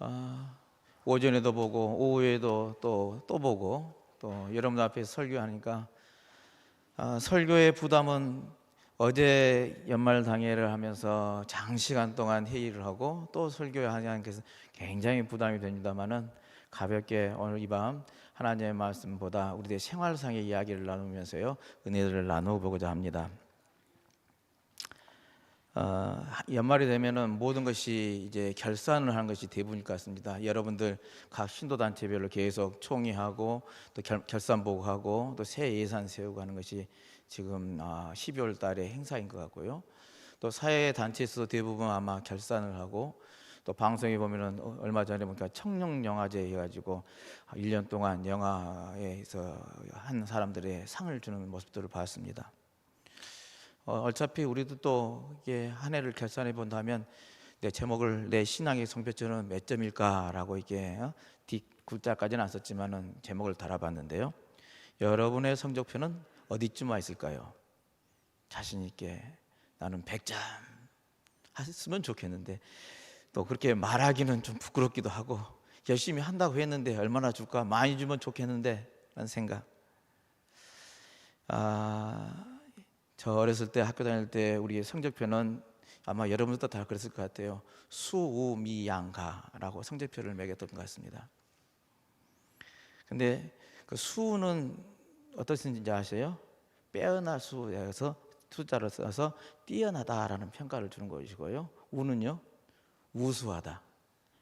아, 오전에도 보고 오후에도 또 또 보고 또 여러분 앞에 설교하니까 아, 설교의 부담은 어제 연말 당회를 하면서 장시간 동안 회의를 하고 또 설교하냐는 것은 굉장히 부담이 됩니다만은 가볍게 오늘 이 밤 하나님의 말씀보다 우리의 생활상의 이야기를 나누면서요 은혜를 나누어 보고자 합니다. 어, 연말이 되면은 모든 것이 이제 결산을 하는 것이 대부분일 것 같습니다. 여러분들 각 신도 단체별로 계속 총회하고 또 결, 결산 보고하고 또 새 예산 세우고 하는 것이 지금 아, 12월 달에 행사인 것 같고요. 또 사회 단체에서 대부분 아마 결산을 하고 또 방송에 보면은 어, 얼마 전에 보니까 청룡 영화제 해가지고 1년 동안 영화에서 한 사람들의 상을 주는 모습들을 봤습니다. 어, 어차피 우리도 또 이게 한 해를 결산해 본다면 내 제목을 내 신앙의 성표처는 몇 점일까라고 이게 어? 뒷 글자까지는 안 썼지만은 제목을 달아봤는데요. 여러분의 성적표는 어디쯤 와 있을까요? 자신 있게 나는 100점 했으면 좋겠는데 또 그렇게 말하기는 좀 부끄럽기도 하고 열심히 한다고 했는데 얼마나 줄까 많이 주면 좋겠는데 라는 생각 아, 저 어렸을 때 학교 다닐 때 우리의 성적표는 아마 여러분들도 다 그랬을 것 같아요 수우미양가라고 성적표를 매겼던 것 같습니다 근데 그 수는 뜻인지 아세요? 빼어나 수에서 숫자를 써서 뛰어나다라는 평가를 주는 것이고요 우는요 우수하다.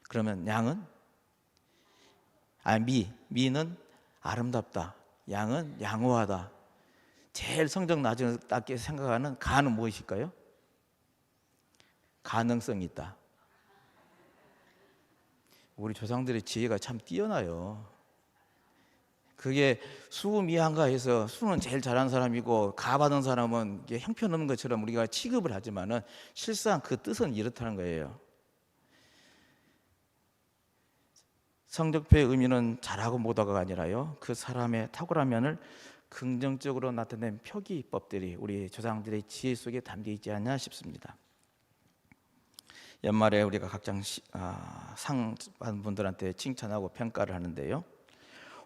그러면 양은 아 미, 미는 아름답다. 양은 양호하다. 제일 성적 낮게 생각하는 가는 무엇일까요? 가능성이 있다. 우리 조상들의 지혜가 참 뛰어나요. 그게 수미한가 해서 수는 제일 잘하는 사람이고 가 받은 사람은 형편없는 것처럼 우리가 취급을 하지만은 실상 그 뜻은 이렇다는 거예요. 성적표의 의미는 잘하고 못하고가 아니라요. 그 사람의 탁월한 면을 긍정적으로 나타낸 표기법들이 우리 조상들의 지혜 속에 담겨 있지 않냐 싶습니다. 연말에 우리가 각장 아, 상 받은 분들한테 칭찬하고 평가를 하는데요.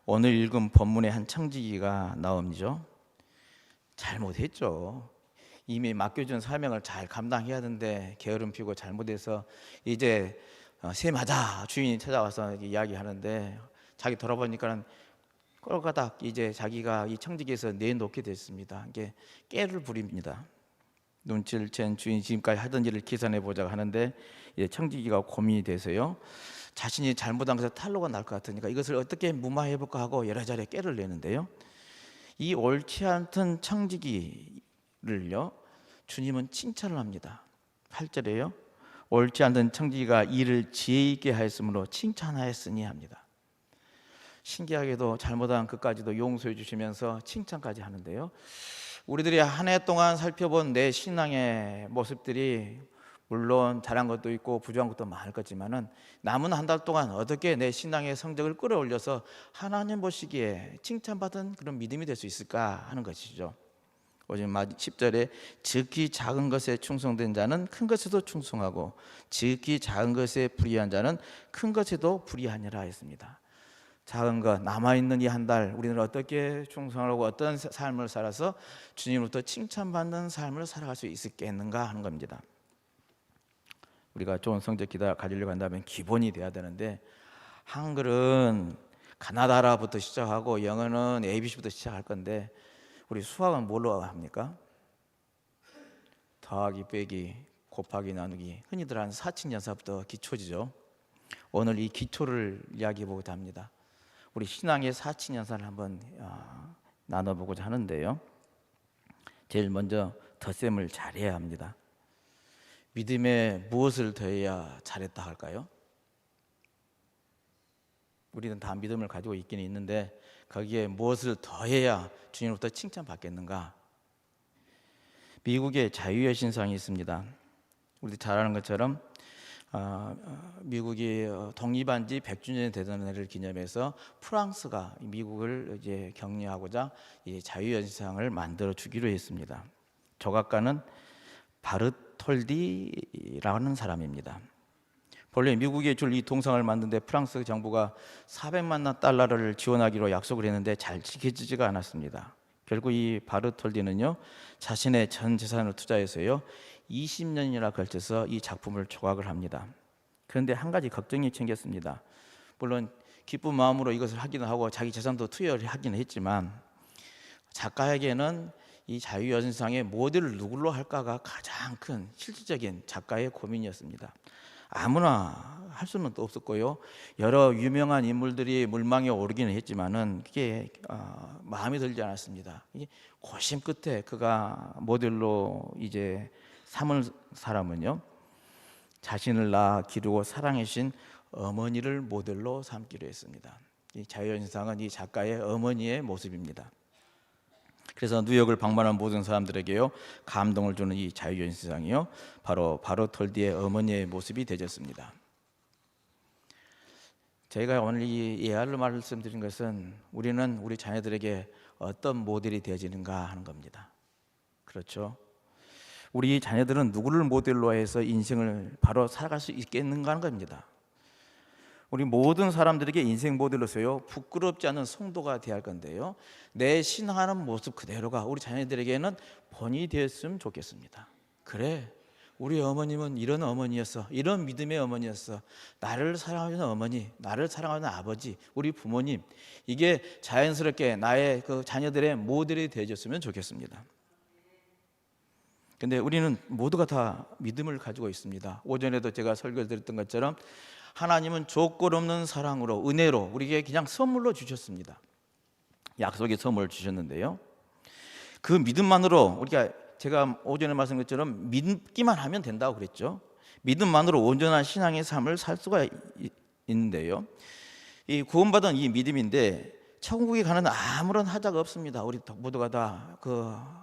오늘 읽은 본문의 한 청지기가 나옵니다. 잘못했죠. 이미 맡겨준 사명을 잘 감당해야 하는데 게으름 피고 잘못해서 이제 어, 새 맞아 주인이 찾아와서 이야기하는데 자기 돌아보니까는 꼴가닥 이제 자기가 이 청지기에서 내놓게 됐습니다. 이게 깨를 부립니다. 눈치를 챈 주인이 지금까지 하던 일을 계산해 보자고 하는데 이제 청지기가 고민이 돼서요. 자신이 잘못한 것에 탈로가 날 것 같으니까 이것을 어떻게 무마해 볼까 하고 여러 자리에 깨를 내는데요. 이 옳지 않던 청지기를요. 주님은 칭찬을 합니다. 8절에요. 옳지 않던 청지기가 이를 지혜 있게 하였으므로 칭찬하였으니 합니다. 신기하게도 잘못한 그까지도 용서해 주시면서 칭찬까지 하는데요. 우리들이 한 해 동안 살펴본 내 신앙의 모습들이 물론 잘한 것도 있고 부족한 것도 많을 거지만은 남은 한 달 동안 어떻게 내 신앙의 성적을 끌어올려서 하나님 보시기에 칭찬받은 그런 믿음이 될 수 있을까 하는 것이죠. 오직 10절에 즉기 작은 것에 충성된 자는 큰 것에도 충성하고 즉기 작은 것에 불의한 자는 큰 것에도 불의하니라 했습니다. 작은 것 남아 있는 이 한 달 우리는 어떻게 충성하고 어떤 삶을 살아서 주님으로부터 칭찬받는 삶을 살아갈 수 있겠는가 하는 겁니다. 우리가 좋은 성적 기다 가지려고 한다면 기본이 돼야 되는데 한글은 가나다라부터 시작하고 영어는 ABC부터 시작할 건데 우리 수학은 뭘로 합니까? 더하기 빼기 곱하기 나누기 흔히들 하는 사칙연사부터 기초지죠. 오늘 이 기초를 이야기해 보고자 합니다. 우리 신앙의 사칙연사를 한번 어, 나눠보고자 하는데요. 제일 먼저 덧셈을 잘해야 합니다. 믿음에 무엇을 더해야 잘했다 할까요? 우리는 다 믿음을 가지고 있기는 있는데 거기에 무엇을 더해야 주님으로부터 칭찬받겠는가? 미국에 자유의 신상이 있습니다. 우리 잘 아는 것처럼 어, 미국이 독립한 지 100주년 되던 해를 기념해서 프랑스가 미국을 이제 격려하고자 이 자유연상을 만들어 주기로 했습니다. 조각가는 바르톨디라는 사람입니다. 본래 미국에 줄 이 동상을 만드는데 프랑스 정부가 400만 달러를 지원하기로 약속을 했는데 잘 지켜지지가 않았습니다. 결국 이 바르톨디는요 자신의 전 재산을 투자해서요 20년이나 걸쳐서 이 작품을 조각을 합니다. 그런데 한 가지 걱정이 생겼습니다. 물론 기쁜 마음으로 이것을 하기도 하고 자기 재산도 투여를 하기는 했지만 작가에게는 이 자유여신상의 모델을 누구로 할까가 가장 큰 실질적인 작가의 고민이었습니다. 아무나 할 수는 또 없었고요. 여러 유명한 인물들이 물망에 오르기는 했지만은 그게 어, 마음에 들지 않았습니다. 고심 끝에 그가 모델로 이제 삼을 사람은요. 자신을 낳아 기르고 사랑해신 어머니를 모델로 삼기로 했습니다. 이 자유연상은 이 작가의 어머니의 모습입니다. 그래서 뉴욕을 방문한 모든 사람들에게요 감동을 주는 이 자유연상이요 바로 바로 톨디의 어머니의 모습이 되졌습니다. 저희가 오늘 이 예화를 말씀드린 것은 우리는 우리 자녀들에게 어떤 모델이 되어지는가 하는 겁니다. 그렇죠? 우리 자녀들은 누구를 모델로 해서 인생을 바로 살아갈 수 있겠는가 하는 겁니다. 우리 모든 사람들에게 인생 모델로서요 부끄럽지 않은 성도가 되어야 할 건데요 내 신앙하는 모습 그대로가 우리 자녀들에게는 본이 되었으면 좋겠습니다. 그래 우리 어머님은 이런 어머니였어 이런 믿음의 어머니였어 나를 사랑하는 어머니 나를 사랑하는 아버지 우리 부모님 이게 자연스럽게 나의 그 자녀들의 모델이 되어줬으면 좋겠습니다. 근데 우리는 모두가 다 믿음을 가지고 있습니다. 오전에도 제가 설교를 드렸던 것처럼 하나님은 조건 없는 사랑으로 은혜로 우리에게 그냥 선물로 주셨습니다. 약속의 선물을 주셨는데요. 그 믿음만으로 우리가 제가 오전에 말씀한 것처럼 믿기만 하면 된다고 그랬죠. 믿음만으로 온전한 신앙의 삶을 살 수가 있는데요. 이 구원받은 이 믿음인데 천국에 가는 아무런 하자가 없습니다. 우리 모두가 다 그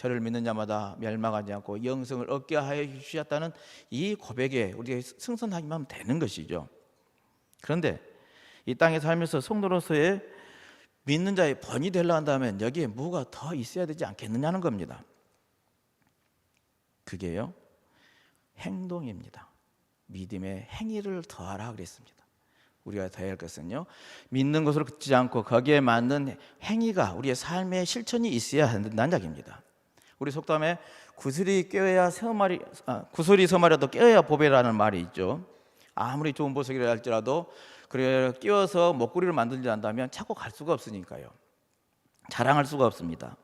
저를 믿는 자마다 멸망하지 않고 영생을 얻게 하여 주셨다는 이 고백에 우리가 승선하기만 하면 되는 것이죠. 그런데 이 땅에 살면서 성도로서의 믿는 자의 번이 되려 한다면 여기에 뭐가 더 있어야 되지 않겠느냐는 겁니다. 그게요. 행동입니다. 믿음의 행위를 더하라 그랬습니다. 우리가 더해야 할 것은요. 믿는 것으로 그치지 않고 거기에 맞는 행위가 우리의 삶의 실천이 있어야 한다는 이야기입니다. 우리 속담에 구슬이 껴야 서말이 아, 구슬이 서말이라도 껴야 보배라는 말이 있죠. 아무리 좋은 보석이라 할지라도 그래 끼워서 먹구리를 만들지 않다면 찾고 갈 수가 없으니까요. 자랑할 수가 없습니다.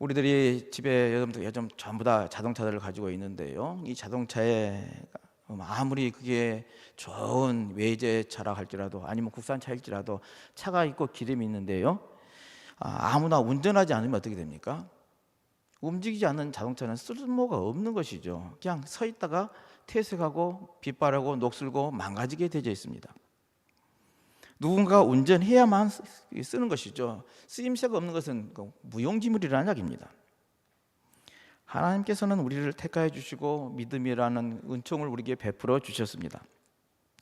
우리들이 집에 요즘 요즘 전부 다 자동차들을 가지고 있는데요. 이 자동차에 아무리 그게 좋은 외제차라 할지라도 아니면 국산차일지라도 차가 있고 기름이 있는데요. 아, 아무나 운전하지 않으면 어떻게 됩니까? 움직이지 않는 자동차는 쓸모가 없는 것이죠. 그냥 서 있다가 퇴색하고 빗바라고 녹슬고 망가지게 되어 있습니다. 누군가 운전해야만 쓰는 것이죠. 쓰임새가 없는 것은 그 무용지물이라는 이야기입니다. 하나님께서는 우리를 택하여 주시고 믿음이라는 은총을 우리에게 베풀어 주셨습니다.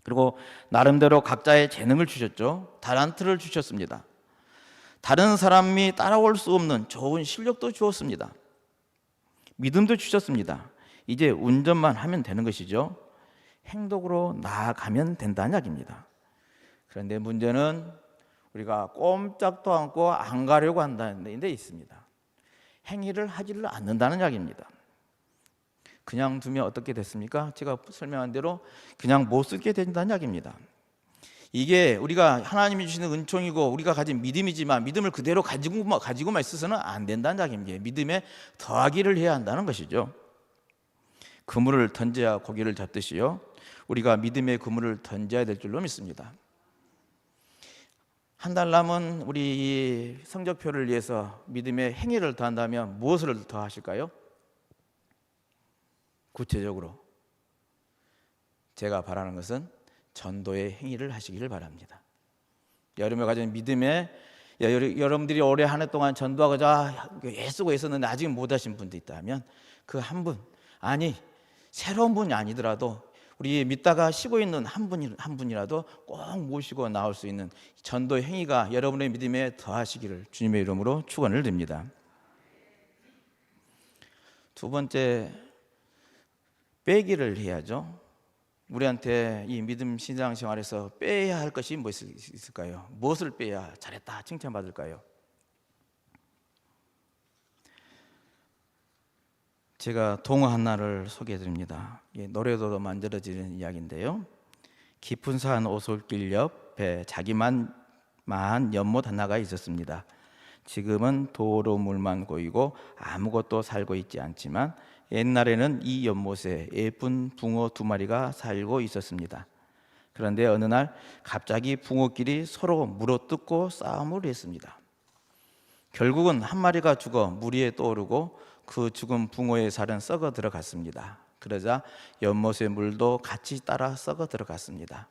그리고 나름대로 각자의 재능을 주셨죠. 다란트를 주셨습니다. 다른 사람이 따라올 수 없는 좋은 실력도 주었습니다. 믿음도 주셨습니다. 이제 운전만 하면 되는 것이죠. 행동으로 나아가면 된다는 이야기입니다. 그런데 문제는 우리가 꼼짝도 않고 안 가려고 한다는 데 있습니다. 행위를 하지를 않는다는 이야기입니다. 그냥 두면 어떻게 됐습니까? 제가 설명한 대로 그냥 못 쓰게 된다는 이야기입니다. 이게 우리가 하나님이 주시는 은총이고 우리가 가진 믿음이지만 믿음을 그대로 가지고만 가지고만 있어서는 안 된다는 이야기입니다. 믿음에 더하기를 해야 한다는 것이죠. 그물을 던져야 고기를 잡듯이요. 우리가 믿음의 그물을 던져야 될 줄로 믿습니다. 한 달 남은 우리 성적표를 위해서 믿음의 행위를 더한다면 무엇을 더 하실까요? 구체적으로 제가 바라는 것은 전도의 행위를 하시기를 바랍니다. 여름에 가진 믿음에 여러분들이 올해 한 해 동안 전도하고자 애쓰고 있었는데 아직 못 하신 분도 있다면 그 한 분, 아니 새로운 분이 아니더라도 우리 믿다가 쉬고 있는 한 분이 한 분이라도 꼭 모시고 나올 수 있는 전도 행위가 여러분의 믿음에 더하시기를 주님의 이름으로 축원을 드립니다. 두 번째 빼기를 해야죠. 우리한테 이 믿음 신앙 생활에서 빼야 할 것이 무엇이 있을까요? 무엇을 빼야 잘했다 칭찬받을까요? 제가 동화 하나를 소개해 드립니다. 예, 노래도 만들어지는 이야기인데요. 깊은 산 오솔길 옆에 자기만 만 연못 하나가 있었습니다. 지금은 도로 물만 고이고 아무것도 살고 있지 않지만 옛날에는 이 연못에 예쁜 붕어 두 마리가 살고 있었습니다. 그런데 어느 날 갑자기 붕어끼리 서로 물어뜯고 싸움을 했습니다. 결국은 한 마리가 죽어 물 위에 떠오르고 그 죽은 붕어의 살은 썩어 들어갔습니다. 그러자 연못의 물도 같이 따라 썩어 들어갔습니다.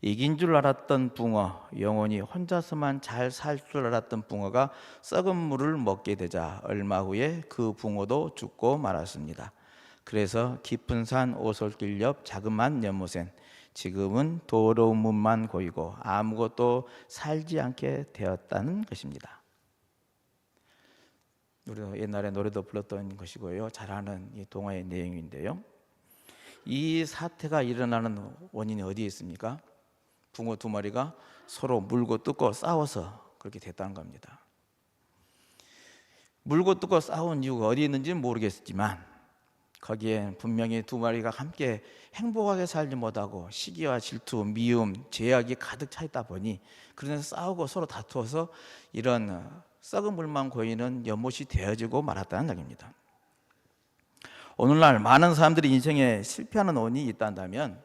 이긴 줄 알았던 붕어, 영원히 혼자서만 잘 살 줄 알았던 붕어가 썩은 물을 먹게 되자 얼마 후에 그 붕어도 죽고 말았습니다. 그래서 깊은 산 오솔길 옆 자그만 연못엔 지금은 더러운 물만 고이고 아무것도 살지 않게 되었다는 것입니다. 우리도 옛날에 노래도 불렀던 것이고요. 잘 아는 이 동화의 내용인데요. 이 사태가 일어나는 원인이 어디에 있습니까? 붕어 두 마리가 서로 물고 뜯고 싸워서 그렇게 됐다는 겁니다. 물고 뜯고 싸운 이유가 어디 있는지는 모르겠지만 거기에 분명히 두 마리가 함께 행복하게 살지 못하고 시기와 질투, 미움, 죄악이 가득 차 있다 보니 그래서 싸우고 서로 다투어서 이런 썩은 물만 고이는 연못이 되어지고 말았다는 얘기입니다. 오늘날 많은 사람들이 인생에 실패하는 원인이 있다면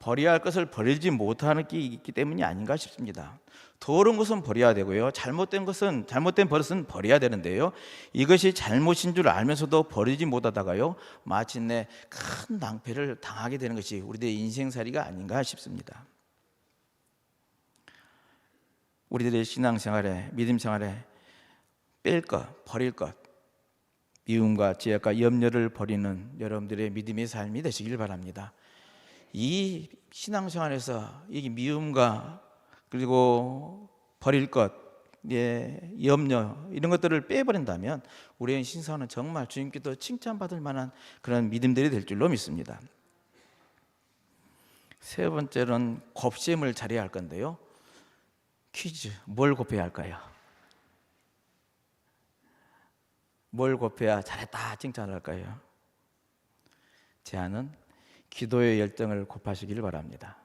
버려야 할 것을 버리지 못하는 게 있기 때문이 아닌가 싶습니다. 더러운 것은 버려야 되고요. 잘못된 것은 잘못된 버릇은 버려야 되는데요. 이것이 잘못인 줄 알면서도 버리지 못하다가요. 마침내 큰 낭패를 당하게 되는 것이 우리들의 인생살이가 아닌가 싶습니다. 우리들의 신앙생활에 믿음 생활에 뺄 것, 버릴 것, 미움과 지혜과 염려를 버리는 여러분들의 믿음의 삶이 되시길 바랍니다. 이 신앙생활에서 이 미움과 그리고 버릴 것, 예, 염려 이런 것들을 빼버린다면 우리의 신사는 정말 주님께도 칭찬받을 만한 그런 믿음들이 될 줄로 믿습니다. 세 번째는 곱셈을 잘해야 할 건데요. 퀴즈 뭘 곱해야 할까요? 뭘 곱해야 잘했다 칭찬을 할까요? 제안은 기도의 열정을 곱하시기를 바랍니다.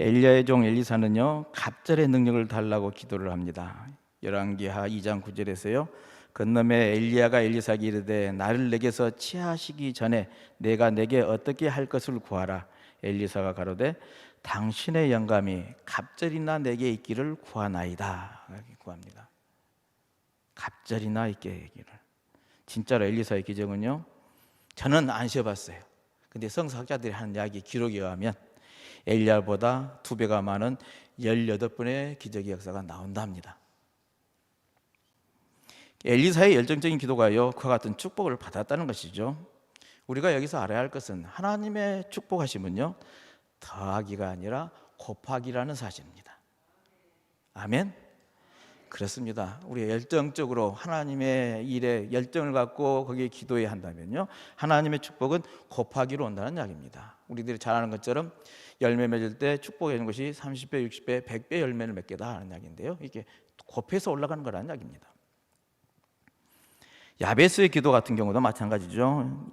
엘리야의 종 엘리사는요 갑절의 능력을 달라고 기도를 합니다. 열왕기하 2장 9절에서요 건너에 엘리야가 엘리사에게 이르되 나를 내게서 취하시기 전에 내가 내게 어떻게 할 것을 구하라. 엘리사가 가로되 당신의 영감이 갑절이나 내게 있기를 구하나이다. 구합니다. 갑절이나 있게 있기를. 진짜로 엘리사의 기적은요. 저는 안 쉬어봤어요. 근데 성서학자들이 하는 이야기 기록에 의하면 엘리야보다 두 배가 많은 18번의 기적의 역사가 나온답니다. 엘리사의 열정적인 기도가요, 그와 같은 축복을 받았다는 것이죠. 우리가 여기서 알아야 할 것은 하나님의 축복하심은요, 더하기가 아니라 곱하기라는 사실입니다. 아멘. 그렇습니다. 우리 열정적으로 하나님의 일에 열정을 갖고 거기에 기도해야 한다면요. 하나님의 축복은 곱하기로 온다는 이야기입니다. 우리들이 잘 아는 것처럼 열매 맺을 때 축복해 것이 30배, 60배, 100배 열매를 맺게다 하는 이야기인데요. 이게 곱해서 올라가는 거라는 이야기입니다. 야베스의 기도 같은 경우도 마찬가지죠.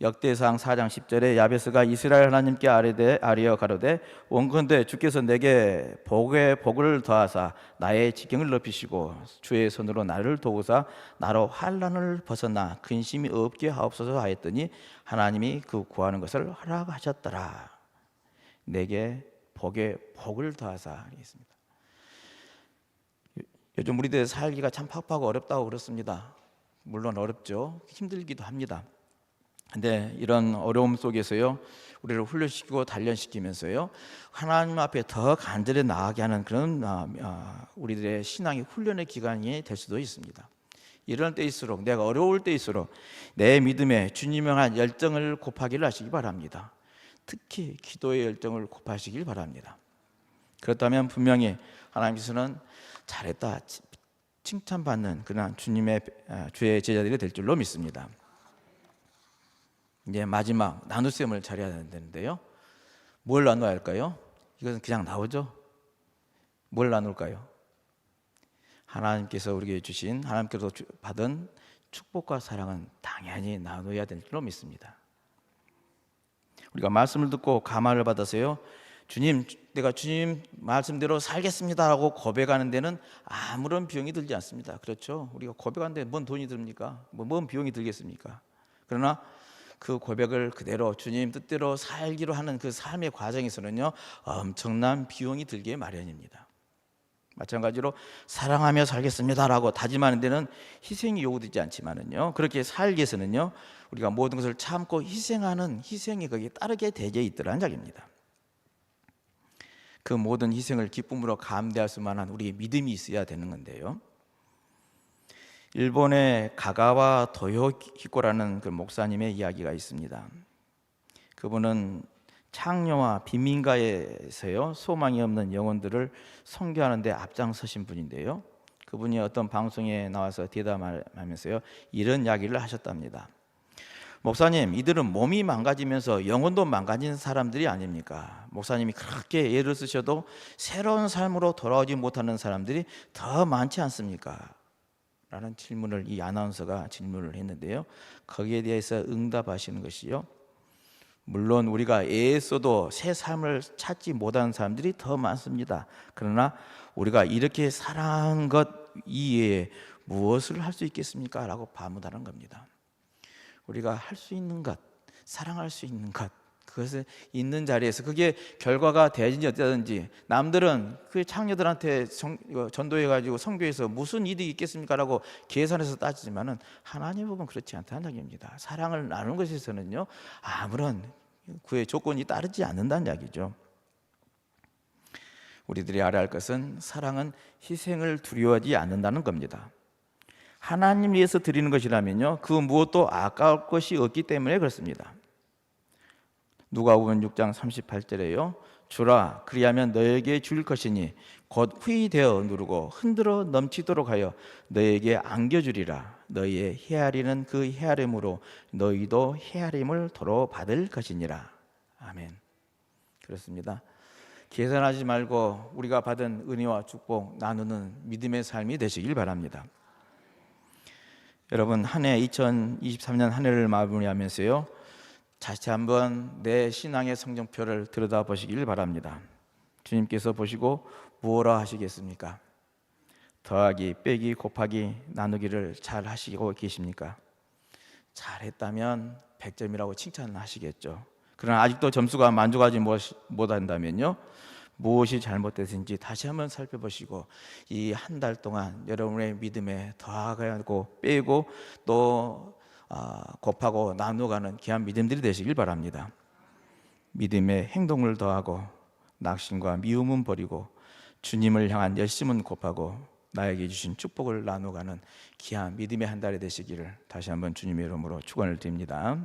역대상 4장 10절에 야베스가 이스라엘 하나님께 아뢰되 아뢰어 가로되 원컨대 주께서 내게 복의 복을 더하사 나의 지경을 높이시고 주의 손으로 나를 도우사 나로 환란을 벗어나 근심이 없게 하옵소서 하였더니 하나님이 그 구하는 것을 허락하셨더라. 내게 복의 복을 더하사 하겠습니다. 요즘 우리들 살기가 참 팍팍하고 어렵다고 그렇습니다. 물론 어렵죠. 힘들기도 합니다. 근데 이런 어려움 속에서요 우리를 훈련시키고 단련시키면서요 하나님 앞에 더 간절히 나아가게 하는 그런 아, 아, 우리들의 신앙의 훈련의 기간이 될 수도 있습니다. 이런 때일수록 내가 어려울 때일수록 내 믿음에 주님을 한 열정을 곱하기를 하시기 바랍니다. 특히 기도의 열정을 곱하시길 바랍니다. 그렇다면 분명히 하나님께서는 잘했다 칭찬받는 그런 주님의 아, 주의 제자들이 될 줄로 믿습니다. 이제 마지막 나눗셈을 차려야 되는데요. 뭘 나눠야 할까요? 이것은 그냥 나오죠. 뭘 나눌까요? 하나님께서 우리에게 주신 하나님께서 주- 받은 축복과 사랑은 당연히 나눠야 될 줄로 믿습니다. 우리가 말씀을 듣고 감화를 받아서요. 주님, 내가 주님 말씀대로 살겠습니다라고 고백하는 데는 아무런 비용이 들지 않습니다. 그렇죠? 우리가 고백하는데 뭔 돈이 듭니까? 뭐, 뭔 비용이 들겠습니까? 그러나 그 고백을 그대로 주님 뜻대로 살기로 하는 그 삶의 과정에서는요 엄청난 비용이 들기에 마련입니다. 마찬가지로 사랑하며 살겠습니다라고 다짐하는 데는 희생이 요구되지 않지만은요 그렇게 살기 위해서는요 우리가 모든 것을 참고 희생하는 희생이 거기에 따르게 되게 있더라는 이야기입니다. 그 모든 희생을 기쁨으로 감대할 수만한 우리의 믿음이 있어야 되는 건데요. 일본의 가가와 도요히코라는 그 목사님의 이야기가 있습니다. 그분은 창녀와 빈민가에서요 소망이 없는 영혼들을 선교하는데 앞장서신 분인데요. 그분이 어떤 방송에 나와서 대담하면서요 이런 이야기를 하셨답니다. 목사님, 이들은 몸이 망가지면서 영혼도 망가진 사람들이 아닙니까? 목사님이 그렇게 예를 쓰셔도 새로운 삶으로 돌아오지 못하는 사람들이 더 많지 않습니까? 라는 질문을 이 아나운서가 질문을 했는데요. 거기에 대해서 응답하시는 것이요. 물론 우리가 애써도 새 삶을 찾지 못하는 사람들이 더 많습니다. 그러나 우리가 이렇게 사랑한 것 이외에 무엇을 할 수 있겠습니까? 라고 반문하는 겁니다. 우리가 할 수 있는 것, 사랑할 수 있는 것, 그것을 있는 자리에서 그게 결과가 되든지 어쩌든지 남들은 그 창녀들한테 전도해 가지고 성교에서 무슨 이득이 있겠습니까라고 계산해서 따지지만은 하나님 보면 그렇지 않다는 이야기입니다. 사랑을 나누는 것에서는요 아무런 그의 조건이 따르지 않는다는 이야기죠. 우리들이 알아야 할 것은 사랑은 희생을 두려워하지 않는다는 겁니다. 하나님 위해서 드리는 것이라면요 그 무엇도 아까울 것이 없기 때문에 그렇습니다. 누가복음 6장 38절에요. 주라 그리하면 너에게 줄 것이니 곧 후이되어 누르고 흔들어 넘치도록 하여 너에게 안겨주리라. 너희의 헤아리는 그 헤아림으로 너희도 헤아림을 도로 받을 것이니라. 아멘. 그렇습니다. 계산하지 말고 우리가 받은 은혜와 축복 나누는 믿음의 삶이 되시길 바랍니다. 여러분 한 해 2023년 한 해를 마무리하면서요 다시 한번 내 신앙의 성적표를 들여다 보시길 바랍니다. 주님께서 보시고 무엇라 하시겠습니까? 더하기, 빼기, 곱하기, 나누기를 잘 하시고 계십니까? 잘했다면 100점이라고 칭찬하시겠죠. 그러나 아직도 점수가 만족하지 못한다면요. 무엇이 잘못됐는지 다시 한번 살펴보시고 이 한 달 동안 여러분의 믿음에 더하고 빼고 또 아, 곱하고 나누어가는 귀한 믿음들이 되시길 바랍니다. 믿음의 행동을 더하고 낙심과 미움은 버리고 주님을 향한 열심은 곱하고 나에게 주신 축복을 나누어가는 귀한 믿음의 한 달이 되시기를 다시 한번 주님의 이름으로 축원을 드립니다.